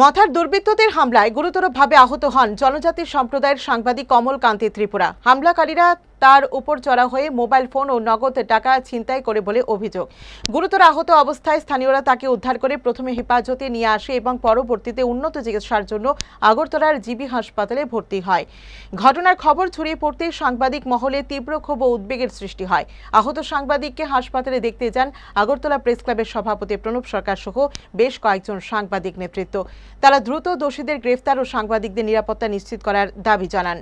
মথার দুর্বৃত্তদের হামলায় গুরুতরভাবে আহত হন জনজাতির সম্প্রদায়ের সাংবাদিক কমল কান্তি ত্রিপুরা। হামলাকারীরা তার উপর চড়া হয়ে মোবাইল ফোন ও নগদ টাকা ছিনতাই করে বলে অভিযোগ। গুরুতর আহত অবস্থায় স্থানীয়রা তাকে উদ্ধার করে প্রথমে হেফাজতে নিয়ে আসে এবং পরবর্তীতে উন্নত চিকিৎসার জন্য আগরতলার জিবি হাসপাতালে ভর্তি হয়। ঘটনার খবর ছড়িয়ে পড়তে সাংবাদিক মহলে তীব্র ক্ষোভ ও উদ্বেগের সৃষ্টি হয়। আহত সাংবাদিককে হাসপাতালে দেখতে যান আগরতলা প্রেস ক্লাবের সভাপতি প্রণব সরকার সহ বেশ কয়েকজন সাংবাদিক নেতৃত্ব। তারা দ্রুত দোষীদের গ্রেফতার ও সাংবাদিকদের নিরাপত্তা নিশ্চিত করার দাবি জানান।